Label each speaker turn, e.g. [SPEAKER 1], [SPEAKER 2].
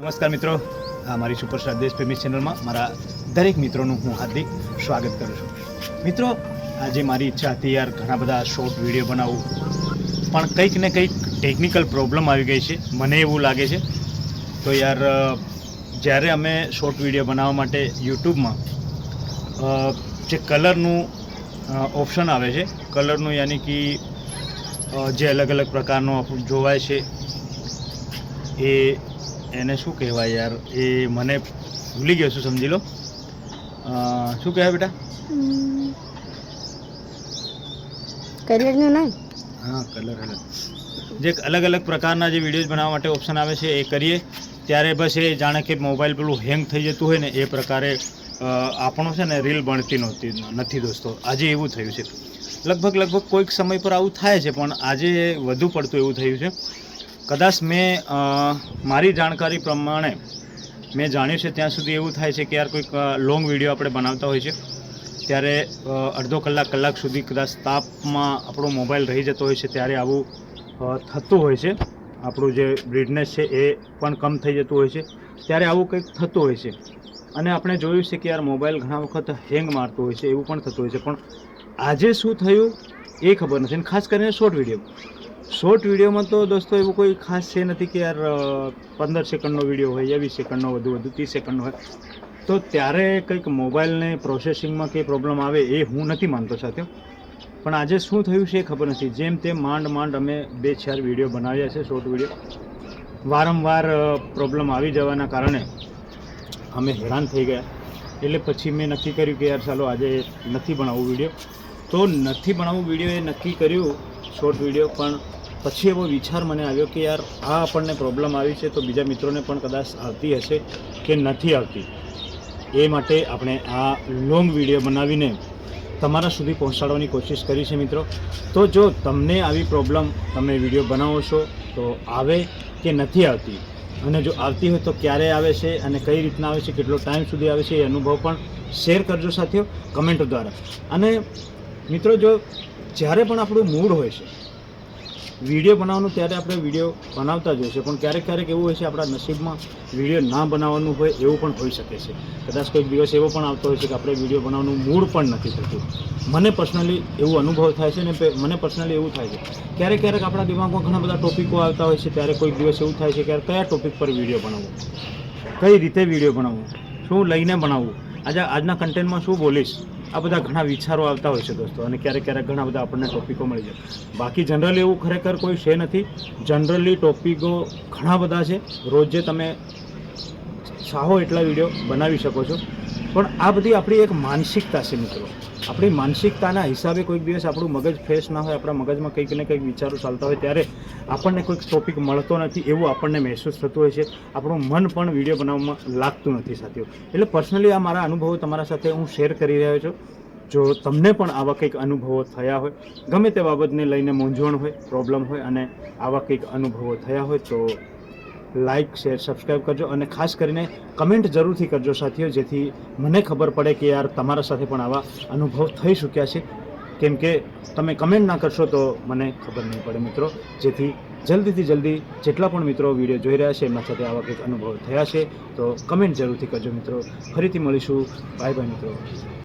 [SPEAKER 1] નમસ્કાર મિત્રો. આ મારી સુપરસ્ટાર દેશ પ્રેમી ચેનલમાં મારા દરેક મિત્રોનું હું હાર્દિક સ્વાગત કરું છું. મિત્રો, આજે મારી ઈચ્છા હતી યાર ઘણા બધા શોર્ટ વીડિયો બનાવું. પણ કંઈક ને કંઈક ટેકનિકલ પ્રોબ્લેમ આવી ગઈ છે. મને એવું લાગે છે. તો યાર જ્યારે અમે શોર્ટ વીડિયો બનાવવા માટે યુટ્યુબમાં જે કલરનું ઓપ્શન આવે છે કલરનું યાની કે જે અલગ અલગ પ્રકારનો જોવાય છે, એ એને શું કહેવાય યાર? એ મને ભૂલી ગયો છું સમજી લો. શું કહેવાય બેટા?
[SPEAKER 2] કરિયરનું નામ?
[SPEAKER 1] હા કલર અલગ. જે અલગ અલગ પ્રકારના જે વિડીયોઝ બનાવવા માટે ઓપ્શન આવે છે એ કરીએ. ત્યારે બસ એ જાણે કે મોબાઈલ પેલું હેંગ થઈ જતું હોય ને એ પ્રકારે આપણો છે ને રીલ બનતી નહોતી નથી દોસ્તો. આજે એવું થયું છે. લગભગ લગભગ કોઈક સમય પર આવું થાય છે પણ આજે વધુ પડતું એવું થયું છે. કદાચ મેં મારી જાણકારી પ્રમાણે મેં જાણ્યું છે ત્યાં સુધી એવું થાય છે કે યાર કોઈક લોંગ વીડિયો આપણે બનાવતા હોય છે. ત્યારે અડધો કલાક કલાક સુધી કદાચ તાપમાં આપણો મોબાઈલ રહી જતો હોય છે, ત્યારે આવું થતું હોય છે. આપણું જે બ્રિડનેસ છે એ પણ કમ થઈ જતું હોય છે. ત્યારે આવું કંઈક થતું હોય છે. અને આપણે જોયું છે કે યાર મોબાઈલ ઘણા વખત હેંગ મારતો હોય છે, એવું પણ થતું હોય છે. પણ આજે શું થયું એ ખબર નથી. અને ખાસ કરીને શોર્ટ વીડિયો શોર્ટ વિડીયોમાં તો દોસ્તો એવું કોઈ ખાસ છે નથી કે યાર પંદર સેકન્ડનો વીડિયો હોય વીસ સેકન્ડનો વધુ વધુ, ત્રીસ સેકન્ડનો હોય. તો ત્યારે કંઈક મોબાઈલને પ્રોસેસિંગમાં કંઈ પ્રોબ્લેમ આવે એ હું નથી માનતો સાથે પણ આજે શું થયું છે એ ખબર નથી. જેમ તેમ માંડ માંડ અમે બે, ચાર વીડિયો બનાવ્યા છે શોર્ટ વીડિયો વારંવાર પ્રોબ્લેમ આવી જવાના કારણે અમે હેરાન થઈ ગયા. એટલે પછી મેં નક્કી કર્યું કે યાર ચાલો આજે નથી બનાવવું વીડિયો તો નથી બનાવવું વીડિયો એ નક્કી કર્યું શોર્ટ વીડિયો પણ પછી એવો વિચાર મને આવ્યો કે યાર, આ આપણને પ્રોબ્લેમ આવી છે તો બીજા મિત્રોને પણ કદાચ આવતી હશે કે નથી આવતી. એ માટે આપણે આ લોંગ વીડિયો બનાવીને તમારા સુધી પહોંચાડવાની કોશિશ કરી છે મિત્રો. તો જો તમને આવી પ્રોબ્લેમ તમે વીડિયો બનાવો છો તો આવે કે નથી આવતી? અને જો આવતી હોય તો ક્યારે આવે છે અને કઈ રીતના આવે છે, કેટલો ટાઈમ સુધી આવે છે એ અનુભવ પણ શેર કરજો સાથીઓ કમેન્ટો દ્વારા. અને મિત્રો જો જ્યારે પણ આપણું મૂડ હોય છે વીડિયો બનાવવાનું ત્યારે આપણે વીડિયો બનાવતા જ હોય છે. પણ ક્યારેક ક્યારેક એવું હોય છે, આપણા નસીબમાં વીડિયો ના બનાવવાનું હોય એવું પણ હોઈ શકે છે. કદાચ કોઈક દિવસ એવો પણ આવતો હોય છે કે આપણે વીડિયો બનાવવાનું મૂડ પણ નથી થતું. મને પર્સનલી એવું અનુભવ થાય છે ને મને પર્સનલી એવું થાય છે. ક્યારેક ક્યારેક આપણા દિમાગમાં ઘણા બધા ટોપિકો આવતા હોય છે, ત્યારે કોઈક દિવસ એવું થાય છે કે કયા ટોપિક પર વીડિયો બનાવવો કઈ રીતે વીડિયો બનાવવું શું લઈને બનાવવું આજે, આજના કન્ટેન્ટમાં શું બોલીશ? આ બધા ઘણા વિચારો આવતા હોય છે દોસ્તો, અને ક્યારેક ક્યારેક ઘણા બધા આપણને ટોપિકો મળી જાય. બાકી જનરલી એવું ખરેખર કોઈ છે નથી. જનરલી ટોપિકો ઘણા બધા છે. રોજે તમે ચાહો એટલા વીડિયો બનાવી શકો છો. પણ આ બધી આપણી એક માનસિકતા છે મિત્રો. આપણી માનસિકતાના હિસાબે કોઈક દિવસ આપણું મગજ ફ્રેશ ના હોય, આપણા મગજમાં કંઈક ને કંઈક વિચારો ચાલતા હોય, ત્યારે આપણને કોઈક ટોપિક મળતો નથી એવું આપણને મહેસૂસ થતું હોય છે. આપણું મન પણ વીડિયો બનાવવામાં લાગતું નથી સાથીઓ. એટલે પર્સનલી આ મારા અનુભવો તમારા સાથે હું શેર કરી રહ્યો છું. જો તમને પણ આવા કંઈક અનુભવો થયા હોય, ગમે તે બાબતને લઈને મૂંઝવણ હોય પ્રોબ્લેમ હોય અને આવા કંઈક અનુભવો થયા હોય, તો લાઇક શેર સબસ્ક્રાઈબ કરજો અને ખાસ કરીને કમેન્ટ જરૂરથી કરજો સાથીઓ, જેથી મને ખબર પડે કે યાર તમારા સાથે પણ આવા અનુભવ થઈ ચૂક્યા છે. કેમ કે તમે કમેન્ટ ના કરશો તો મને ખબર નહીં પડે મિત્રો. જેથી જલ્દીથી જલ્દી જેટલા પણ મિત્રો વીડિયો જોઈ રહ્યા છે, એમના સાથે આવા કંઈક અનુભવ થયા છે, તો કમેન્ટ જરૂરથી કરજો મિત્રો. ફરીથી મળીશું. બાય બાય મિત્રો.